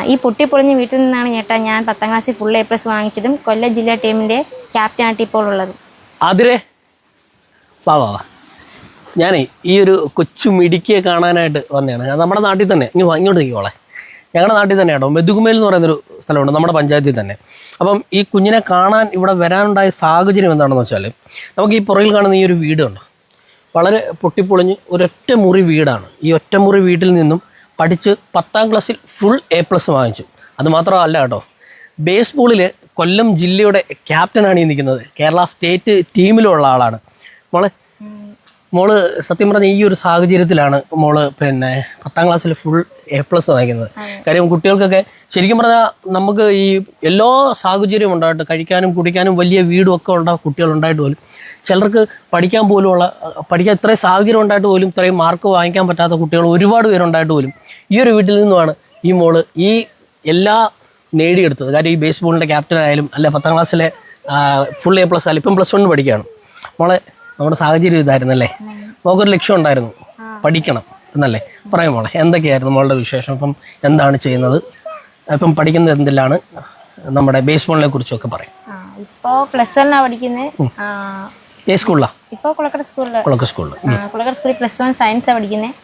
ഈ പൊട്ടിപ്പൊളിഞ്ഞ വീട്ടിൽ നിന്നാണ് ചേട്ടാ ഞാൻ പത്താം ക്ലാസ്സിൽ ഫുൾ എ പ്ലസ് വാങ്ങിച്ചതും കൊല്ലം ജില്ലാ ടീമിന്റെ ക്യാപ്റ്റനായിട്ട് ഇപ്പോൾ ഉള്ളത്. അതിരെ വാ വാ ഞാനേ ഈ ഒരു കൊച്ചു മിടുക്കിയെ കാണാനായിട്ട് വന്നതാണ്. നമ്മുടെ നാട്ടിൽ തന്നെ. ഇനി ഇങ്ങോട്ട് നിൽക്കോളെ ഞങ്ങളുടെ നാട്ടിൽ തന്നെ കേട്ടോ. മെതുകുമേൽ എന്ന് പറയുന്നൊരു സ്ഥലമുണ്ട്. നമ്മുടെ പഞ്ചായത്തിൽ തന്നെ. അപ്പം ഈ കുഞ്ഞിനെ കാണാൻ ഇവിടെ വരാനുണ്ടായ സാഹചര്യം എന്താണെന്ന് വെച്ചാൽ നമുക്ക് ഈ പുറകിൽ കാണുന്ന ഈ ഒരു വീടുണ്ട്. വളരെ പൊട്ടിപ്പൊളിഞ്ഞ് ഒരൊറ്റ മുറി വീടാണ്. ഈ ഒറ്റമുറി വീട്ടിൽ നിന്നും പഠിച്ച് പത്താം ക്ലാസ്സിൽ ഫുൾ എ പ്ലസ് വാങ്ങിച്ചു. അത് മാത്രമല്ല കേട്ടോ. ബേസ്ബോളിൽ കൊല്ലം ജില്ലയുടെ ക്യാപ്റ്റനാണ് ഈ നിൽക്കുന്നത്. കേരള സ്റ്റേറ്റ് ടീമിലുള്ള ആളാണ്. മോൾ മോൾ സത്യം പറഞ്ഞ ഈ ഒരു സാഹചര്യത്തിലാണ് മോൾ പിന്നെ പത്താം ക്ലാസ്സിൽ ഫുൾ എ പ്ലസ് വാങ്ങിക്കുന്നത് കാര്യം കുട്ടികൾക്കൊക്കെ ശരിക്കും പറഞ്ഞാൽ നമുക്ക് ഈ എല്ലാ സാഹചര്യവും ഉണ്ടായിട്ട് കഴിക്കാനും കുടിക്കാനും വലിയ വീടും ഒക്കെ കുട്ടികൾ ഉണ്ടായിട്ട് പോലും ചിലർക്ക് പഠിക്കാൻ പോലുമുള്ള പഠിക്കാൻ ഇത്രയും സാഹചര്യം ഉണ്ടായിട്ട് പോലും ഇത്രയും മാർക്ക് വാങ്ങിക്കാൻ പറ്റാത്ത കുട്ടികൾ ഒരുപാട് പേരുണ്ടായിട്ട് പോലും ഈ ഒരു വീട്ടിൽ നിന്നുമാണ് ഈ മോൾ ഈ എല്ലാ നേടിയെടുത്തത് കാര്യം ഈ ബേസ്ബോളിന്റെ ക്യാപ്റ്റൻ ആയാലും അല്ല പത്താം ക്ലാസ്സിലെ ഫുൾ എ പ്ലസ് ആയാലും ഇപ്പം പ്ലസ് വൺ പഠിക്കുകയാണ്. മോളെ നമ്മുടെ സാഹചര്യം ഇതായിരുന്നല്ലേ? നമുക്കൊരു ലക്ഷ്യം ഉണ്ടായിരുന്നു. പഠിക്കണം. എന്നല്ലേ? പറയാം മോളെ എന്തൊക്കെയായിരുന്നു മോളുടെ വിശേഷം? ഇപ്പം എന്താണ് ചെയ്യുന്നത്? ഇപ്പം പഠിക്കുന്നത് എന്തിലാണ്? നമ്മുടെ ബേസ്ബോളിനെ കുറിച്ചൊക്കെ പറയും. ഇപ്പോ പ്ലസ് വണ്ണാണ് പഠിക്കുന്നത് ഏ സ്കൂളിലാ ഇപ്പോൾ കുളക്കട സ്കൂളിൽ കുളക്കട സ്കൂളിൽ കുളക്കട സ്കൂളിൽ പ്ലസ് വൺ സയൻസാണ് പഠിക്കുന്നത്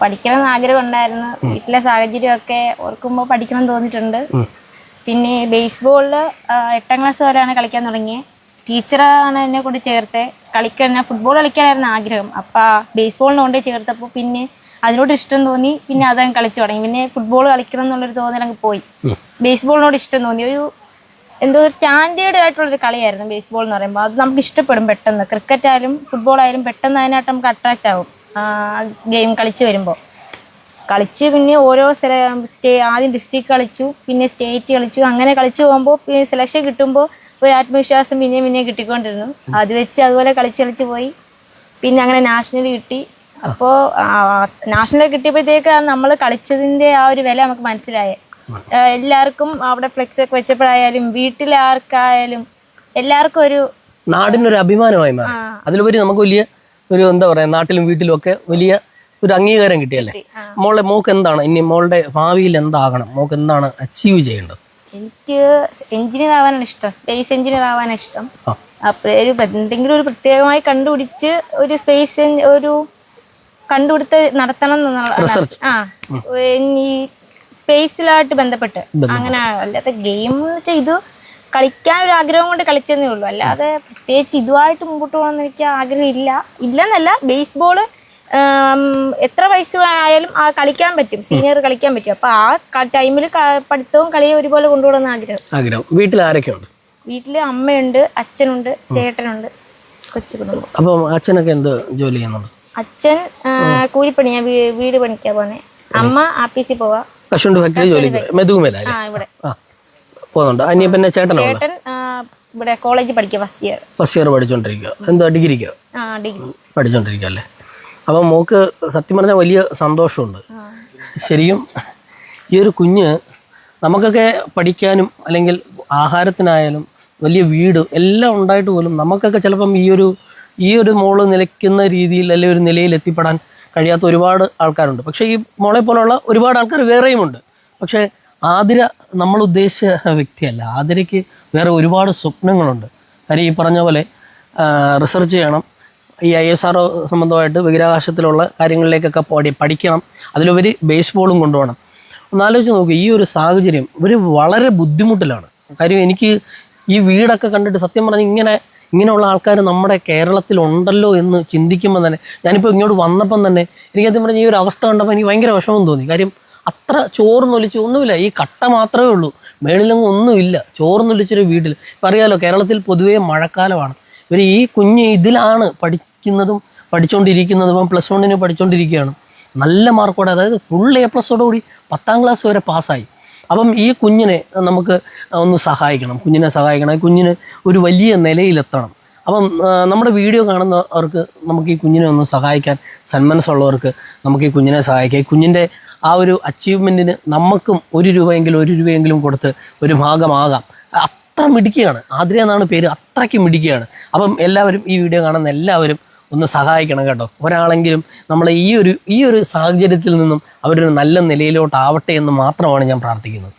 പഠിക്കണമെന്ന് ആഗ്രഹം ഉണ്ടായിരുന്നു. വീട്ടിലെ സാഹചര്യമൊക്കെ ഓർക്കുമ്പോൾ പഠിക്കണം തോന്നിട്ടുണ്ട് തോന്നിയിട്ടുണ്ട്. പിന്നെ ബേസ്ബോളിൽ എട്ടാം ക്ലാസ് വരെയാണ് കളിക്കാൻ തുടങ്ങിയത് ടീച്ചറാണ് എന്നെ കൊണ്ട് ചേർത്ത്. കളിക്കാൻ ഫുട്ബോൾ കളിക്കാനായിരുന്നു ആഗ്രഹം. അപ്പം ബേസ്ബോളിനെ കൊണ്ട് ചേർത്തപ്പോൾ പിന്നെ അതിനോട് ഇഷ്ടം തോന്നി പിന്നെ അതങ്ങ് കളിച്ചു തുടങ്ങി. പിന്നെ ഫുട്ബോൾ കളിക്കണം എന്നുള്ളൊരു തോന്നൽ അങ്ങ് പോയി. ബേസ്ബോളിനോട് ഇഷ്ടം തോന്നി. ഒരു എന്തോ ഒരു സ്റ്റാൻഡേർഡ് ആയിട്ടുള്ളൊരു കളിയായിരുന്നു ബേസ്ബോൾ എന്ന് പറയുമ്പോൾ അത് നമുക്ക് ഇഷ്ടപ്പെടും പെട്ടെന്ന്. ക്രിക്കറ്റ് ആയാലും ഫുട്ബോൾ ആയാലും പെട്ടെന്ന് അതിനായിട്ട് നമുക്ക് അട്രാക്റ്റ് ആവും. ഗെയിം കളിച്ച് വരുമ്പോൾ കളിച്ച് പിന്നെ ഓരോ സെല സ്റ്റേ ആദ്യം ഡിസ്ട്രിക്ട് കളിച്ചു പിന്നെ സ്റ്റേറ്റ് കളിച്ചു. അങ്ങനെ കളിച്ച് പോകുമ്പോൾ സെലക്ഷൻ കിട്ടുമ്പോൾ ഒരു ആത്മവിശ്വാസം പിന്നെയും പിന്നെയും കിട്ടിക്കൊണ്ടിരുന്നു. അത് വെച്ച് അതുപോലെ കളിച്ച് കളിച്ച് പോയി. പിന്നെ അങ്ങനെ നാഷണൽ കിട്ടി. അപ്പോൾ നാഷണൽ കിട്ടിയപ്പോഴത്തേക്ക് നമ്മൾ കളിച്ചതിന്റെ ആ ഒരു വില നമുക്ക് മനസ്സിലായേ. എല്ലാവർക്കും അവിടെ ഫ്ലെക്സ് ഒക്കെ വെച്ചപ്പോഴായാലും വീട്ടിലെ ആർക്കായാലും എല്ലാവർക്കും ഒരു നാടിനൊരു അഭിമാനമായി മാറി. അതിലുപരി നമുക്ക് വലിയ ഒരു എന്താ പറയാ നാട്ടിലും വീട്ടിലും ഒക്കെ വലിയ ഒരു അംഗീകാരം കിട്ടിയല്ലേ? മോളെ മോക്ക് എന്താണ്? ഇനി മോളുടെ ഭാവിയിൽ എന്താകണം? മോക്ക് എന്താണ് അച്ചീവ് ചെയ്യേണ്ടത്? എനിക്ക് എഞ്ചിനീയർ ആവാനാണ് ഇഷ്ടം. സ്പേസ് എഞ്ചിനീയർ ആവാനാണ് ഇഷ്ടം. അപ്പോൾ ഒരു എന്തെങ്കിലും ഒരു പ്രത്യേകമായി കണ്ടുപിടിച്ച് ഒരു സ്പേസ് ഒരു കണ്ടുപിടുത്ത് നടത്തണം എന്നുള്ള ആ. ഈ സ്പേസിലായിട്ട് ബന്ധപ്പെട്ട്. അങ്ങനെ അല്ലാതെ ഗെയിം എന്ന് വെച്ചാൽ ഇത് കളിക്കാൻ ഒരു ആഗ്രഹം കൊണ്ട് കളിച്ചെന്നേ ഉള്ളൂ. അല്ലാതെ പ്രത്യേകിച്ച് ഇതുമായിട്ട് മുമ്പോട്ട് പോകണമെന്ന് എനിക്ക് ആഗ്രഹം ഇല്ല. ഇല്ലെന്നല്ല ബേസ്ബോൾ എത്ര വയസ്സ് ആയാലും ആ കളിക്കാൻ പറ്റും. സീനിയർ കളിക്കാൻ പറ്റും. അപ്പൊ ആ ടൈമിൽ പഠിത്തവും കളിയും ഒരുപോലെ കൊണ്ടുപോകണമെന്ന് ആഗ്രഹം. ആഗ്രഹം. വീട്ടിൽ ആരൊക്കെയുണ്ട്? വീട്ടിൽ അമ്മയുണ്ട് അച്ഛനുണ്ട് ചേട്ടനുണ്ട് കൊച്ചു കുടുംബം. അപ്പം അച്ഛനൊക്കെ എന്ത് ജോലി ചെയ്യുന്നുണ്ട്? അച്ഛൻ കൂലിപ്പണി. ഞാൻ വീട് പണിക്കാൻ പോണേ. അമ്മ ആപ്പീസിൽ പോവാ. കശുണ്ട് ഫാക്ടറി ജോലി ആ ഇവിടെ. പോകുന്നുണ്ട്? അനിയ പിന്നെ ചേട്ടനാണ് ചേട്ടൻ ഇവിടെ കോളേജിൽ പഠിക്കുക ഫസ്റ്റ് ഇയർ ഫസ്റ്റ് ഇയർ പഠിച്ചുകൊണ്ടിരിക്കുക എന്താ ഡിഗ്രിക്കോ? ആ ഡിഗ്രി. പഠിച്ചുകൊണ്ടിരിക്കുക അല്ലേ? അപ്പം മോക്ക് സത്യം പറഞ്ഞാൽ വലിയ സന്തോഷമുണ്ട്. ശരിക്കും ഈ ഒരു കുഞ്ഞ് നമുക്കൊക്കെ പഠിക്കാനും അല്ലെങ്കിൽ ആഹാരത്തിനായാലും വലിയ വീട് എല്ലാം ഉണ്ടായിട്ട് പോലും നമുക്കൊക്കെ ചിലപ്പം ഈ ഒരു ഈ ഒരു മോൾ നിലയ്ക്കുന്ന രീതിയിൽ അല്ലെങ്കിൽ ഒരു നിലയിൽ എത്തിപ്പെടാൻ കഴിയാത്ത ഒരുപാട് ആൾക്കാരുണ്ട്. പക്ഷേ ഈ മോളെ പോലുള്ള ഒരുപാട് ആൾക്കാർ വേറെയുമുണ്ട് പക്ഷേ ആതിര നമ്മൾ ഉദ്ദേശിച്ച വ്യക്തിയല്ല. ആതിരയ്ക്ക് വേറെ ഒരുപാട് സ്വപ്നങ്ങളുണ്ട്. കാര്യം ഈ പറഞ്ഞ പോലെ റിസർച്ച് ചെയ്യണം. ഈ ഐ എസ് ആർ സംബന്ധമായിട്ട് ബഹിരാകാശത്തിലുള്ള കാര്യങ്ങളിലേക്കൊക്കെ പോടി പഠിക്കണം. അതിലുപരി ബേസ്ബോളും കൊണ്ടുപോകണം. ഒന്നാലോചിച്ച് നോക്കുക ഈ ഒരു സാഹചര്യം ഇവർ വളരെ ബുദ്ധിമുട്ടിലാണ്. കാര്യം എനിക്ക് ഈ വീടൊക്കെ കണ്ടിട്ട് സത്യം പറഞ്ഞ് ഇങ്ങനെ ഇങ്ങനെയുള്ള ആൾക്കാർ നമ്മുടെ കേരളത്തിലുണ്ടല്ലോ എന്ന് ചിന്തിക്കുമ്പോൾ തന്നെ ഞാനിപ്പോൾ ഇങ്ങോട്ട് വന്നപ്പം തന്നെ എനിക്ക് സത്യം പറഞ്ഞാൽ ഈ ഒരു അവസ്ഥ കണ്ടപ്പോൾ എനിക്ക് ഭയങ്കര വിഷമം തോന്നി. കാര്യം അത്ര ചോർന്നൊലിച്ച് ഒന്നുമില്ല. ഈ കട്ട മാത്രമേ ഉള്ളൂ. മേളിലൊന്നും ഒന്നുമില്ല. ചോർന്നൊലിച്ചൊരു വീട്ടിൽ ഇപ്പം അറിയാലോ കേരളത്തിൽ പൊതുവേ മഴക്കാലമാണ്. ഇവർ ഈ കുഞ്ഞ് ഇതിലാണ് പഠിക്കുന്നതും പഠിച്ചുകൊണ്ടിരിക്കുന്നതും ഇപ്പം പ്ലസ് വണ്ണിന് പഠിച്ചുകൊണ്ടിരിക്കുകയാണ് നല്ല മാർക്കോടെ അതായത് ഫുൾ എ പ്ലസോടുകൂടി പത്താം ക്ലാസ് വരെ പാസ്സായി അപ്പം ഈ കുഞ്ഞിനെ നമുക്ക് ഒന്ന് സഹായിക്കണം കുഞ്ഞിനെ സഹായിക്കണം കുഞ്ഞിന് ഒരു വലിയ നിലയിലെത്തണം. അപ്പം നമ്മുടെ വീഡിയോ കാണുന്നവർക്ക് നമുക്ക് ഈ കുഞ്ഞിനെ ഒന്ന് സഹായിക്കാൻ സന്മനസ്സുള്ളവർക്ക് നമുക്ക് ഈ കുഞ്ഞിനെ സഹായിക്കാം. ഈ കുഞ്ഞിന്റെ ആ ഒരു അച്ചീവ്മെന്റിന് നമുക്കും ഒരു രൂപയെങ്കിലും ഒരു രൂപയെങ്കിലും കൊടുത്ത് ഒരു ഭാഗമാകാം. അത്ര മിടുക്കിയാണ്. ആതിര എന്നാണ് പേര് അത്രയ്ക്ക് മിടുക്കിയാണ്. അപ്പം എല്ലാവരും ഈ വീഡിയോ കാണുന്ന എല്ലാവരും ഒന്ന് സഹായിക്കണം കേട്ടോ. ഒരാളെങ്കിലും നമ്മളെ ഈ ഒരു ഈ ഒരു സാഹചര്യത്തിൽ നിന്നും അവരൊരു നല്ല നിലയിലോട്ടാവട്ടെ എന്ന് മാത്രമാണ് ഞാൻ പ്രാർത്ഥിക്കുന്നത്.